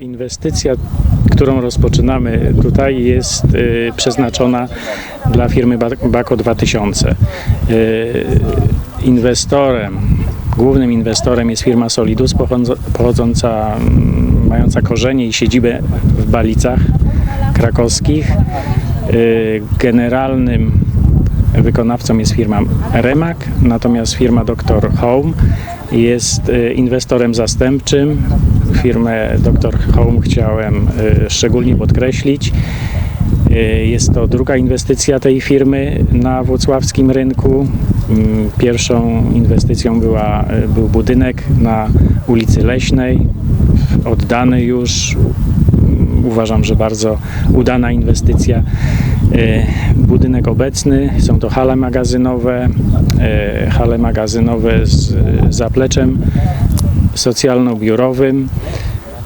Inwestycja, którą rozpoczynamy tutaj jest y, przeznaczona dla firmy Ba- Bako 2000. Y, inwestorem, głównym inwestorem jest firma Solidus pochodząca- mm, mająca korzenie i siedzibę w Balicach krakowskich. Y, generalnym wykonawcą jest firma Remak, natomiast firma Dr. Home jest inwestorem zastępczym. Firmę Dr. Home chciałem y, szczególnie podkreślić. Y, Jest to druga inwestycja tej firmy na włocławskim rynku. Mm, Pierwszą inwestycją była, y, był budynek na ulicy Leśnej, oddany już. Mm, Uważam, że bardzo udana inwestycja. Budynek obecny, są to hale magazynowe, hale magazynowe z zapleczem socjalno-biurowym.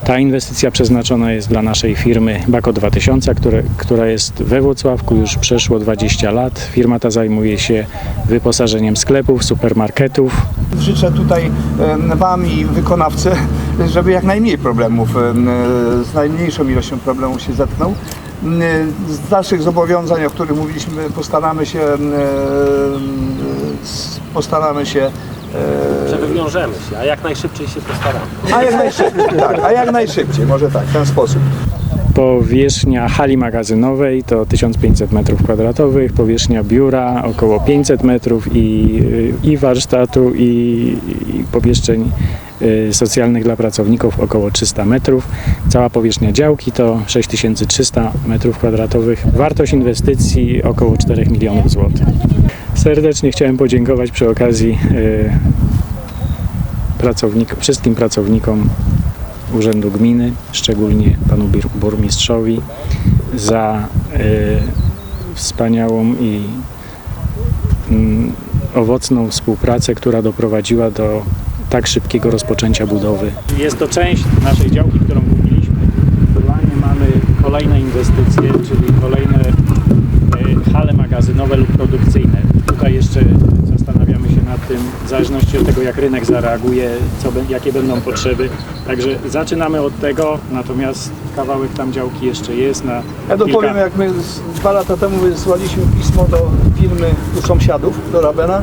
Ta inwestycja przeznaczona jest dla naszej firmy Bako 2000, które, która jest we Włocławku już przeszło 20 lat. Firma ta zajmuje się wyposażeniem sklepów, supermarketów, Życzę tutaj Wam i wykonawcy, żeby jak najmniej problemów, em, z najmniejszą ilością problemów się zetknął. Z naszych zobowiązań, o których mówiliśmy, postaramy się, postaramy się, że wywiążemy się, a jak najszybciej się postaramy. a jak najszybciej, tak, a jak najszybciej, może tak, w ten sposób. Powierzchnia hali magazynowej to 1500 m2, powierzchnia biura około 500 metrów i, i warsztatu i, i pomieszczeń y, socjalnych dla pracowników około 300 metrów. Cała powierzchnia działki to 6300 m2. Wartość inwestycji około 4 milionów złotych. Serdecznie chciałem podziękować przy okazji y, pracownik, wszystkim pracownikom Urzędu Gminy, szczególnie panu burmistrzowi za e, wspaniałą i mm, owocną współpracę, która doprowadziła do tak szybkiego rozpoczęcia budowy. Jest to część naszej działki, którą kupiliśmy. W planie mamy kolejne inwestycje, czyli kolejne e, hale magazynowe lub produkcyjne. Tutaj jeszcze zastanawiamy się nad tym, w zależności od tego, jak rynek zareaguje, co, jakie będą potrzeby. Także zaczynamy od tego, natomiast kawałek tam działki jeszcze jest na Ja dopowiem, kilka... jak my dwa lata temu wysłaliśmy pismo do firmy u sąsiadów, do Rabena,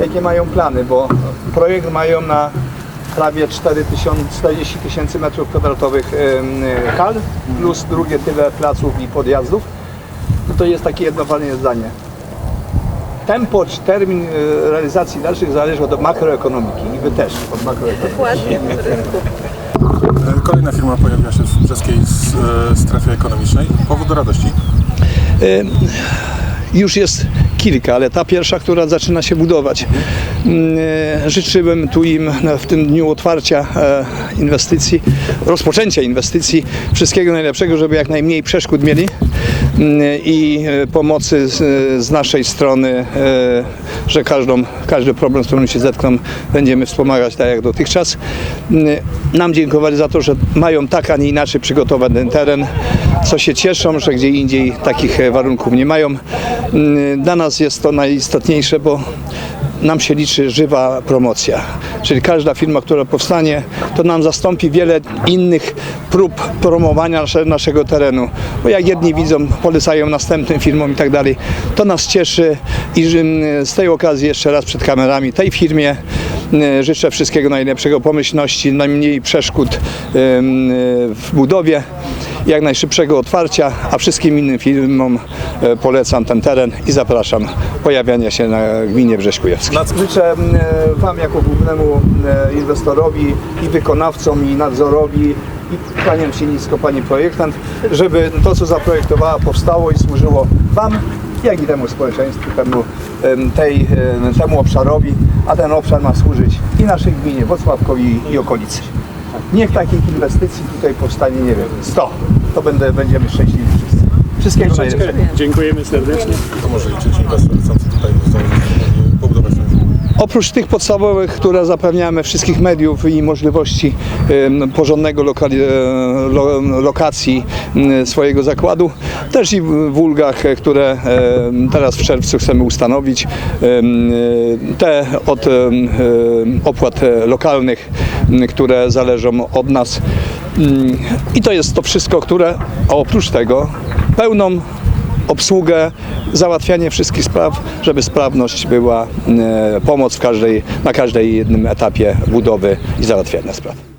jakie mają plany, bo projekt mają na prawie 4000 40 tysięcy metrów kwadratowych hal, plus drugie tyle placów i podjazdów. No to jest takie jednowanie zdanie. Tempo czy termin e, realizacji dalszych zależy od makroekonomiki i wy też od makroekonomiki. Dokładnie. Kolejna firma pojawiła się w brzeskiej e, strefie ekonomicznej. Powód do radości. już jest kilka, ale ta pierwsza, która zaczyna się budować. Mm, e, Życzyłem tu im w tym dniu otwarcia e, inwestycji, rozpoczęcia inwestycji, wszystkiego najlepszego, żeby jak najmniej przeszkód mieli mm, i e, pomocy z, z naszej strony, e, że każdą, każdy problem, z którym się zetkną, będziemy wspomagać tak jak dotychczas. Mm, Nam dziękowali za to, że mają tak, a nie inaczej przygotowany ten teren, co się cieszą, że gdzie indziej takich e, warunków nie mają. Mm, Dla nas jest to najistotniejsze, bo nam się liczy żywa promocja. Czyli każda firma, która powstanie, to nam zastąpi wiele innych prób promowania nasze, naszego terenu. Bo jak jedni widzą, polecają następnym firmom i tak dalej, to nas cieszy i mm, z tej okazji jeszcze raz przed kamerami tej firmie mm, życzę wszystkiego najlepszego, pomyślności, najmniej przeszkód w budowie jak najszybszego otwarcia, a wszystkim innym firmom e, polecam ten teren i zapraszam pojawiania się na gminie Brześć-Kujawskiej. Życzę e, Wam jako głównemu e, inwestorowi i wykonawcom i nadzorowi i kłaniam się nisko Pani projektant, żeby to co zaprojektowała powstało i służyło Wam jak i temu społeczeństwu, temu, em, tej, em, temu obszarowi, a ten obszar ma służyć i naszej gminie, Włocławkowi i okolicy. Niech takich inwestycji tutaj powstanie, nie wiem, 100. To będę, będziemy szczęśliwi wszyscy. Wszystkiego najlepszego. Dziękujemy serdecznie. To może liczyć inwestor chcący tutaj założyć, Oprócz tych podstawowych, które zapewniamy wszystkich mediów i możliwości porządnego lokali, e, lo, lokacji swojego zakładu, też i w ulgach, e, które teraz w czerwcu chcemy ustanowić, e, te od opłat lokalnych, które zależą od nas. Mm, I to jest to wszystko, które, oprócz tego pełną obsługę, załatwianie wszystkich spraw, żeby sprawność była, e, pomoc w każdej, na każdej jednym etapie budowy i załatwiania spraw.